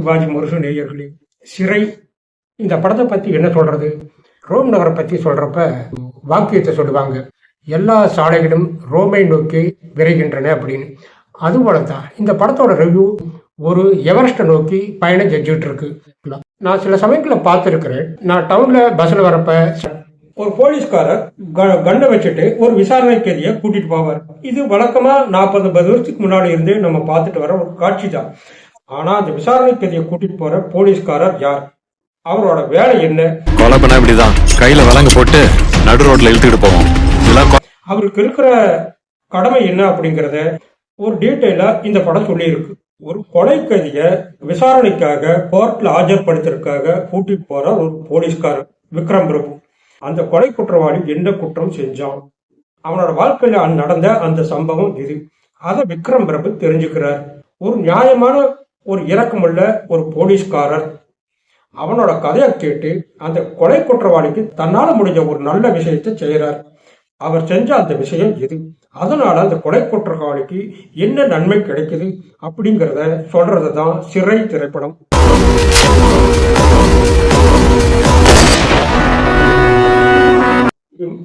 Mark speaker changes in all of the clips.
Speaker 1: சிவாஜி முருகு நேயர்களே சிறை இந்த படத்தை பத்தி என்ன சொல்றது? ரோம் நகரை பத்தி சொல்றப்ப வாக்கியத்தை சொல்லுவாங்க. எல்லா சாலைகளும் ரோமை நோக்கி விரைகின்றன அப்படின்னு. அதுபோல தான் இந்த படத்தோட ரிவ்யூ ஒரு எவரெஸ்ட்டை நோக்கி பயணம் செஞ்சுட்டு இருக்கு நான் சில சமயங்களில் பார்த்துருக்கிறேன். நான் டவுன்ல பஸ்ல வரப்ப ஒரு போலீஸ்காரர் க- கண்ணை வச்சுட்டு ஒரு விசாரணை கைதியை கூட்டிட்டு போவார். இது வழக்கமா நாற்பது ஐம்பது வருஷத்துக்கு முன்னாடி இருந்து நம்ம பார்த்துட்டு வர ஒரு காட்சி தான். ஆனா அந்த விசாரணை கைதியை கூட்டிட்டு போற போலீஸ்காரர் யார்? அவரோட வேலை என்ன?
Speaker 2: கொலை பண்ணா இப்படிதான். கையில விலங்கு போட்டு நடு ரோட்ல இழுத்துக்கிட்டு போவோம்.
Speaker 1: அவருக்கு இருக்கிற கடமை என்ன அப்படிங்கறத ஒரு டீட்டெயிலா இந்த படம் சொல்லியிருக்கு. ஒரு கொலை கைதிய விசாரணைக்காக கோர்ட்ல ஆஜர்படுத்துறதுக்காக கூட்டிட்டு போற ஒரு போலீஸ்காரர் விக்ரம் பிரபு. அந்த கொலை குற்றவாளி என்ன குற்றம் செஞ்சான்? அவனோட வாழ்க்கையில நடந்த அந்த சம்பவம் இது. அதை விக்ரம் பிரபு தெரிஞ்சுக்கிறார். ஒரு நியாயமான ஒரு இறக்கமுள்ள ஒரு போலீஸ்காரர். அவனோட கதையை கேட்டு அந்த கொலை குற்றவாளிக்கு தன்னால முடிஞ்ச ஒரு நல்ல விஷயத்தை செய்யறார் அவர் செஞ்ச அந்த விஷயம் எது? அதனால அந்த கொலை குற்றவாளிக்கு என்ன நன்மை கிடைக்குது அப்படிங்கிறத சொல்றது தான் சிறை திரைப்படம்.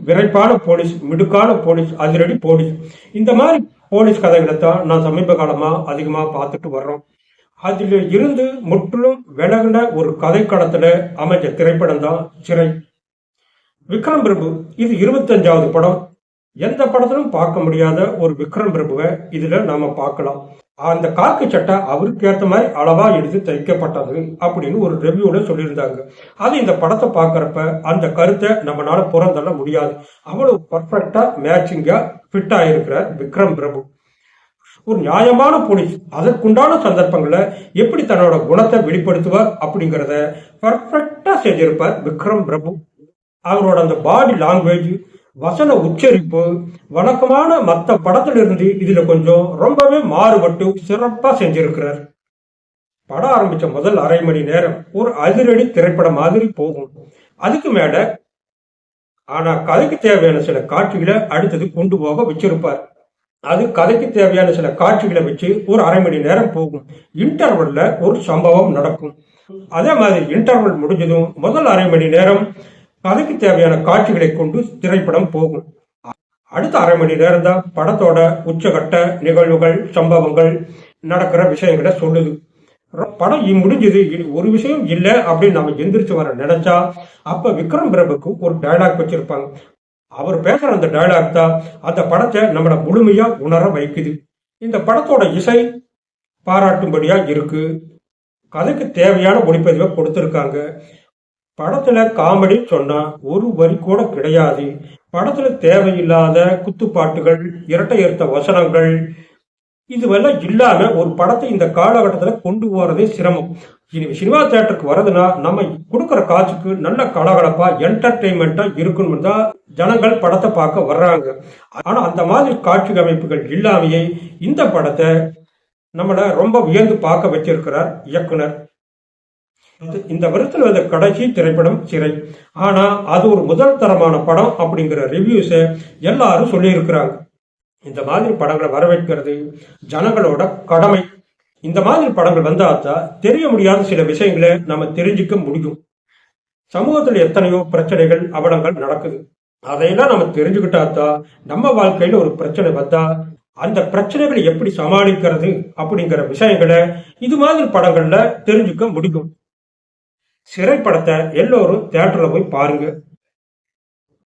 Speaker 1: விரைப்பான போலீஸ் மிடுக்கான போலீஸ் அதிரடி போலீஸ். இந்த மாதிரி போலீஸ் கதைகளை தான் நான் சமீப காலமா அதிகமா பார்த்துட்டு வர்றோம். அதில் இருந்து முற்றிலும் விலகின ஒரு கதைக்களத்துல அமைஞ்ச திரைப்படம் தான் சிறை. விக்ரம் பிரபு இது இருபத்தஞ்சாவது படம். எந்த படத்திலும் பார்க்க முடியாத ஒரு விக்ரம் பிரபுவை இதுல நாம பார்க்கலாம். அந்த காக்கு சட்டை அவருக்கு ஏத்த மாதிரி அளவா எடுத்து தைக்கப்பட்டது அப்படின்னு ஒரு ரிவ்யூல சொல்லியிருந்தாங்க. அது இந்த படத்தை பார்க்கறப்ப அந்த கருத்தை நம்மளால புறந்தள்ள முடியாது. அவ்வளவு பர்ஃபெக்டா மேட்சிங்கா ஃபிட் ஆயிருக்கிற விக்ரம் பிரபு. ஒரு நியாயமான போலீஸ் அதற்குண்டான சந்தர்ப்பங்களில் எப்படி தன்னோட குணத்தை வெளிப்படுத்துவார் அப்படிங்கறத பர்ஃபெக்டா செஞ்சிருப்பார் விக்ரம் பிரபு. அவரோட அந்த பாடி லாங்குவேஜ் வசன உச்சரிப்பு வழக்கமான மற்ற படத்திலிருந்து இதில் இதுல கொஞ்சம் ரொம்பவே மாறுபட்டு சிறப்பா செஞ்சிருக்கிறார். படம் ஆரம்பிச்ச முதல் அரை மணி நேரம் ஒரு அதிரடி திரைப்படம் மாதிரி போகும். அதுக்கு மேல ஆனா கதைக்கு தேவையான சில காட்சிகளை அடுத்தது கொண்டு போக வச்சிருப்பார். அது கதைக்கு தேவையான சில காட்சிகளை வச்சு ஒரு அரை மணி நேரம் போகும். இன்டர்வல்ல ஒரு சம்பவம் நடக்கும். அதே மாதிரி இன்டர்வல் முடிஞ்சதும் முதல் அரை மணி நேரம் கதைக்கு தேவையான காட்சிகளை கொண்டு திரைப்படம் போகும். அடுத்த அரை மணி நேரம் தான் படத்தோட உச்சகட்ட நிகழ்வுகள் சம்பவங்கள் நடக்கிற விஷயங்களை சொல்லுது. படம் முடிஞ்சது இனி ஒரு விஷயம் இல்லை அப்படின்னு நம்ம எந்திரிச்சு வர நினைச்சா அப்ப விக்ரம் பிரபுக்கு ஒரு டயலாக் வச்சிருப்பாங்க. அவர் பேசுற அந்த டயலாக் தான் அந்த படத்தை நம்மளை முழுமையா உணர வைக்குது. இந்த படத்தோட இசை பாராட்டும்படியா இருக்கு. கதைக்கு தேவையான ஒளிப்பதிவை கொடுத்துருக்காங்க. படத்துல காமெடி சொன்னா ஒரு வரி கூட கிடையாது. படத்துல தேவையில்லாத குத்துப்பாட்டுகள் இரட்டை எடுத்த வசனங்கள் இதுவெல்லாம் இல்லாம ஒரு படத்தை இந்த காலகட்டத்தில் கொண்டு போறதே சிரமம். இனி சினிமா தியேட்டருக்கு வரதுன்னா நம்ம கொடுக்குற காசுக்கு நல்ல கலகலப்பா என்டர்டெயின்மெண்டா இருக்கணும் தான் ஜனங்கள் படத்தை பார்க்க வர்றாங்க. ஆனா அந்த மாதிரி காட்சி அமைப்புகள் இல்லாமையே இந்த படத்தை நம்மளை ரொம்ப வியந்து பார்க்க வச்சிருக்கிறார் இயக்குனர். இந்த- இந்த வருஷத்துல வந்த கடைசி திரைப்படம் சிறை. ஆனா அது ஒரு முதல் தரமான படம் அப்படிங்கிற ரிவ்யூஸை எல்லாரும் சொல்லியிருக்கிறாங்க. இந்த மாதிரி படங்களை வரவேற்கிறது ஜனங்களோட கடமை. இந்த மாதிரி படங்கள் வந்தாத்தான் தெரிய முடியாத சில விஷயங்களை நம்ம தெரிஞ்சுக்க முடியும். சமூகத்துல எத்தனையோ பிரச்சனைகள் அவலங்கள் நடக்குது. அதையெல்லாம் நம்ம தெரிஞ்சுக்கிட்டாத்தான் நம்ம வாழ்க்கையில ஒரு பிரச்சனை வந்தா அந்த பிரச்சனைகளை எப்படி சமாளிக்கிறது அப்படிங்கிற விஷயங்களை இது மாதிரி படங்கள்ல தெரிஞ்சுக்க முடியும். சிறை படத்தை எல்லோரும் தேட்டர்ல போய் பாருங்க.